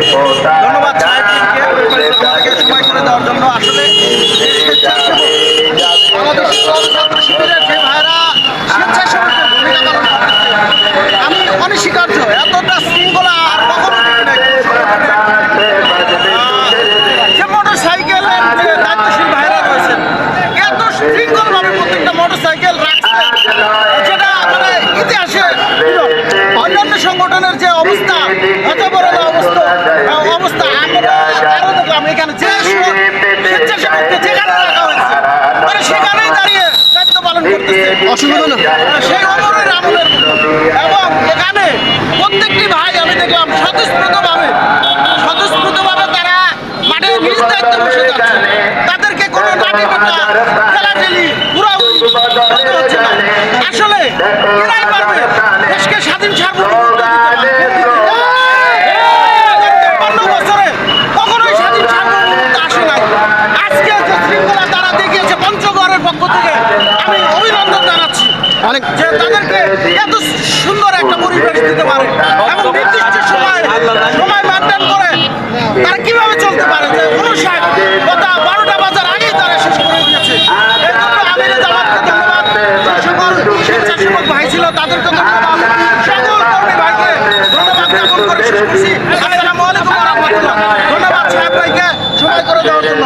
ধন্যবাদ দেখলাম যে স্বেচ্ছাসেবককে যেখানে রাখা হয়েছে সেখানেই দাঁড়িয়ে দায়িত্ব পালন করতেছে। অসংখ্য ধন্যবাদ। সেই অমরের আমলের এবং এখানে প্রত্যেকটি ভাই আমি দেখলাম স্বতঃস্ফূর্তভাবে স্বতঃস্ফূর্তভাবে তারা মাঠে নিজ দায়িত্বে বসে যাচ্ছে তাদেরকে কোনো লাঠি পেটা ঠেলাঠেলি পুরাউরি করতে হচ্ছে না। আসলে এরাই পারবে। দেশকে স্বাধীন সার্বভৌমত্ব থেকে আমি অভিনন্দন জানাচ্ছি অনেক যে তাদেরকে এত সুন্দর একটা পরিবেশ দিতে পারে এবং নির্দিষ্ট সময় সময় মেনটেন করে তারা কীভাবে চলতে পারে? যে অনুসার কথা বারোটা বাজার আগেই তারা শেষ করে দিয়েছে। এর জন্য আমির জামাতকে ধন্যবাদ। সকল স্বেচ্ছাসেবক ভাই ছিল তাদেরকে ধন্যবাদ। সকল কর্মী ভাইকে ধন্যবাদ জ্ঞাপন করে শেষ করছি আসসালামু আলাইকুম রহমতুল্লাহ। ধন্যবাদ সাহেব ভাইকে সময় করে দেওয়ার জন্য।